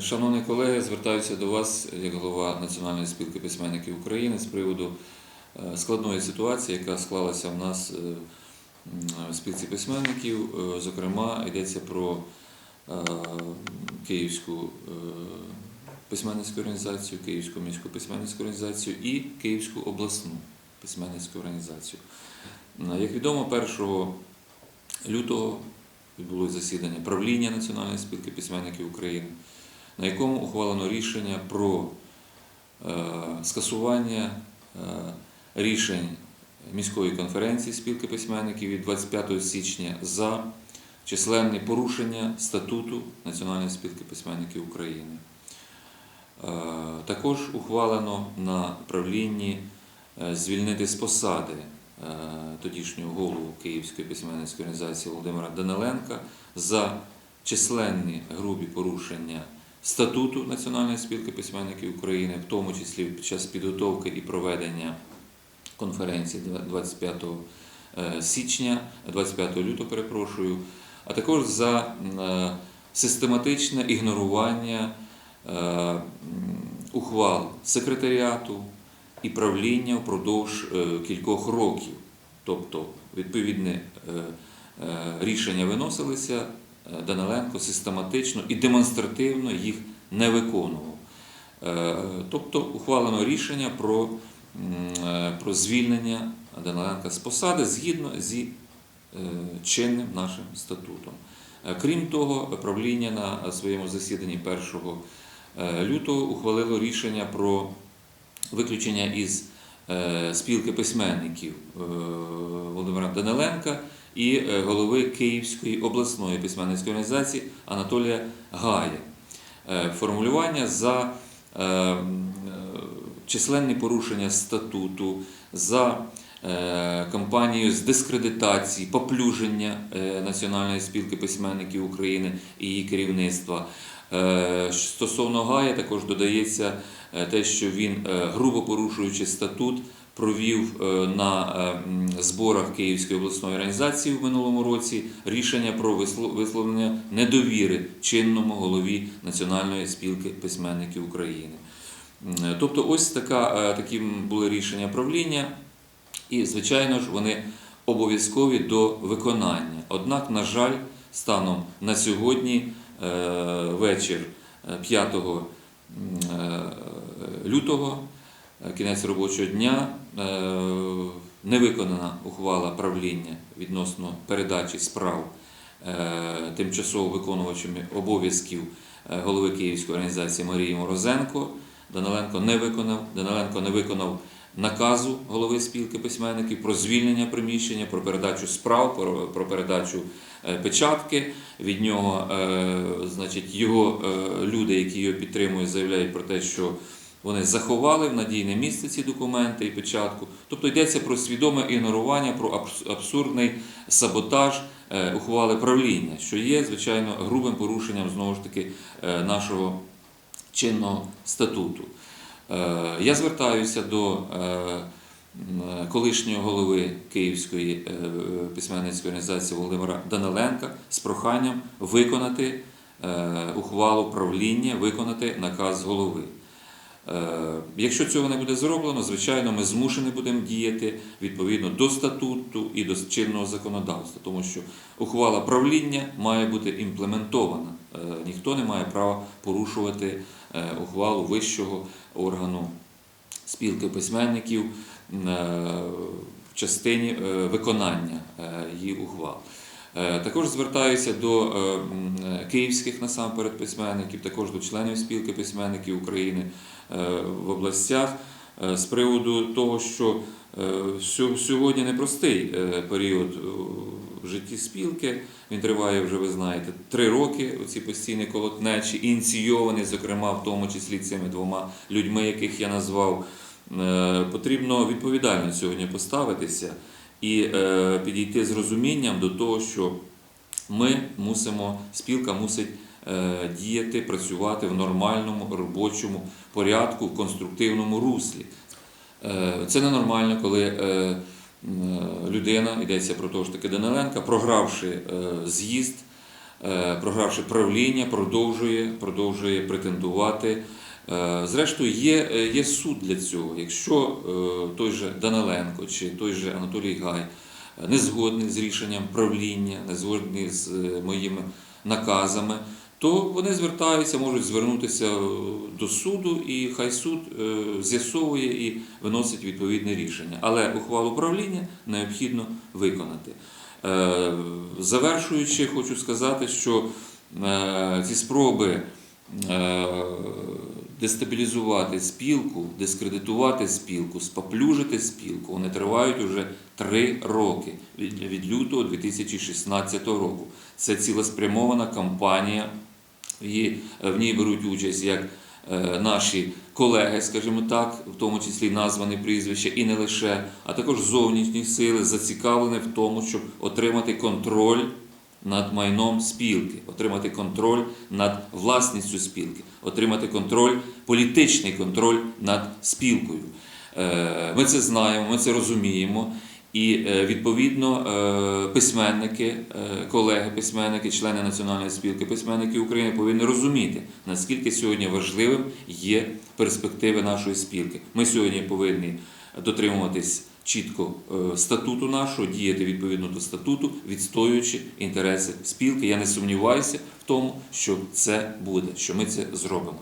Шановні колеги, звертаюся до вас як голова Національної спілки письменників України з приводу е, складної ситуації, яка склалася в нас е, в спілці письменників. Е, Зокрема, йдеться про Київську письменницьку організацію, Київську міську письменницьку організацію і Київську обласну письменницьку організацію. Як відомо, 1 лютого відбулося засідання правління Національної спілки письменників України, на якому ухвалено рішення про е, скасування е, рішень міської конференції спілки письменників від 25 січня за численні порушення статуту Національної спілки письменників України. Е, Також ухвалено на правлінні звільнити з посади тодішнього голову Київської письменницької організації Володимира Даниленка за численні грубі порушення статуту Національної спілки письменників України, в тому числі під час підготовки і проведення конференції 25 е, січня, 25 лютого, перепрошую, а також за е, систематичне ігнорування е, ухвал секретаріату і правління впродовж кількох років. Тобто, відповідне рішення виносилися, Даниленко систематично і демонстративно їх не виконував. Е, Тобто ухвалено рішення про, е, про звільнення Даниленка з посади згідно зі е, чинним нашим статутом. Е, Крім того, правління на своєму засіданні 1 е, лютого ухвалило рішення про виключення із е, спілки письменників е, Володимира Даниленка і е, голови Київської обласної письменницької організації Анатолія Гая. Е, Формулювання за е, е, численні порушення статуту, за е, кампанію з дискредитації, поплюження е, Національної спілки письменників України і її керівництва. Е, Стосовно Гая також додається е, те, що він, е, грубо порушуючи статут, провів на зборах Київської обласної організації в минулому році рішення про висло- висловлення недовіри чинному голові Національної спілки письменників України. Тобто, ось така, такі були рішення правління, і, звичайно ж, вони обов'язкові до виконання. Однак, на жаль, станом на сьогодні вечір е, 5 е, лютого, е, кінець робочого дня, не виконана ухвала правління відносно передачі справ тимчасово виконувачами обов'язків голови Київської організації Марії Морозенко. Даниленко не виконав. Даниленко не виконав наказу голови спілки письменників про звільнення приміщення, про передачу справ, про, передачу е, печатки. Від нього, е, значить, його е, люди, які його підтримують, заявляють про те, що вони заховали в надійне місце ці документи і печатку. Тобто йдеться про свідоме ігнорування, про абсурдний саботаж ухвали правління, що є, звичайно, грубим порушенням знову ж таки нашого чинного статуту. Е, Я звертаюся до е, колишнього голови Київської е, письменницької організації Володимира Даниленка з проханням виконати ухвалу правління, виконати наказ голови. Якщо цього не буде зроблено, звичайно, ми змушені будемо діяти відповідно до статуту і до чинного законодавства, тому що ухвала правління має бути імплементована. Ніхто не має права порушувати ухвалу вищого органу спілки письменників е, в частині е, виконання е, її ухвал. Е, Також звертаюся до е, е, київських насамперед письменників, також до членів спілки письменників України е, в областях е, з приводу того, що е, сьогодні непростий е, період е, в житті спілки. Він триває вже, ви знаєте, три роки. Оці постійні колотнечі, ініційовані, зокрема, в тому числі цими двома людьми, яких я назвав. Е, Потрібно відповідально сьогодні поставитися і е, підійти з розумінням до того, що ми мусимо, спілка мусить е, діяти, працювати в нормальному робочому порядку, в конструктивному руслі. Це ненормально, коли людина, йдеться про того ж таки Даниленка, програвши е, з'їзд, е, програвши правління, продовжує, продовжує претендувати. Е, Зрештою, є, е, є суд для цього. Якщо е, той же Даниленко чи той же Анатолій Гай е, не згодні з рішенням правління, не згодні з е, моїми наказами, то вони звертаються, можуть звернутися е, до суду, і хай суд е, з'ясовує і виносить відповідне рішення. Але ухвалу правління необхідно виконати. Е, Завершуючи, хочу сказати, що ці спроби дестабілізувати спілку, дискредитувати спілку, споплюжити спілку, вони тривають уже три роки від лютого 2016 року. Це цілеспрямована кампанія. І е, в ній беруть участь як е, наші колеги, скажімо так, в тому числі названі прізвища, і не лише, а також зовнішні сили зацікавлені в тому, щоб отримати контроль над майном спілки, отримати контроль над власністю спілки, отримати контроль, політичний контроль над спілкою. Е, Ми це знаємо, ми це розуміємо. І е, відповідно е, письменники, е, колеги письменники, члени Національної спілки письменників України повинні розуміти, наскільки сьогодні важливим є перспективи нашої спілки. Ми сьогодні повинні дотримуватись чітко статуту нашого, діяти відповідно до статуту, відстоюючи інтереси спілки. Я не сумніваюся в тому, що це буде, що ми це зробимо.